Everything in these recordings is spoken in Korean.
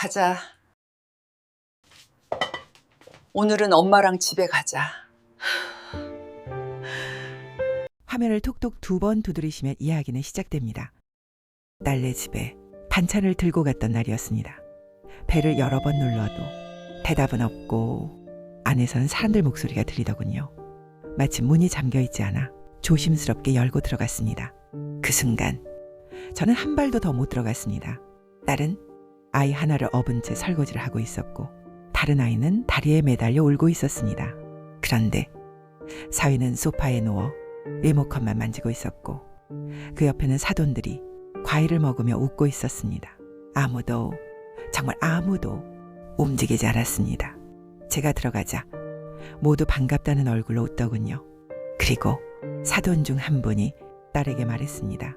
가자. 오늘은 엄마랑 집에 가자. 화면을 톡톡 두 번 두드리시면 이야기는 시작됩니다. 딸네 집에 반찬을 들고 갔던 날이었습니다. 배를 여러 번 눌러도 대답은 없고 안에선 사람들 목소리가 들리더군요. 마치 문이 잠겨 있지 않아 조심스럽게 열고 들어갔습니다. 그 순간 저는 한 발도 더 못 들어갔습니다. 딸은 아이 하나를 업은 채 설거지를 하고 있었고 다른 아이는 다리에 매달려 울고 있었습니다. 그런데 사위는 소파에 누워 리모컨만 만지고 있었고 그 옆에는 사돈들이 과일을 먹으며 웃고 있었습니다. 아무도 정말 아무도 움직이지 않았습니다. 제가 들어가자 모두 반갑다는 얼굴로 웃더군요. 그리고 사돈 중 한 분이 딸에게 말했습니다.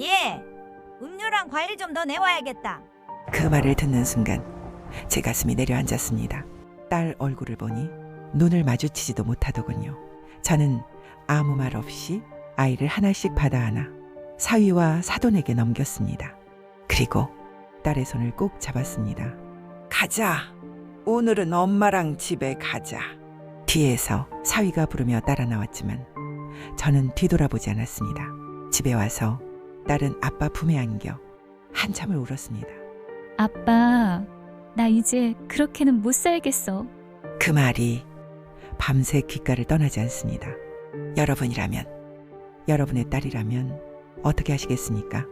예, 음료랑 과일 좀 더 내와야겠다. 그 말을 듣는 순간 제 가슴이 내려앉았습니다. 딸 얼굴을 보니 눈을 마주치지도 못하더군요. 저는 아무 말 없이 아이를 하나씩 받아 안아 사위와 사돈에게 넘겼습니다. 그리고 딸의 손을 꼭 잡았습니다. 가자. 오늘은 엄마랑 집에 가자. 뒤에서 사위가 부르며 따라 나왔지만 저는 뒤돌아보지 않았습니다. 집에 와서 딸은 아빠 품에 안겨 한참을 울었습니다. 아빠, 나 이제 그렇게는 못 살겠어. 그 말이 밤새 귓가를 떠나지 않습니다. 여러분이라면, 여러분의 딸이라면 어떻게 하시겠습니까?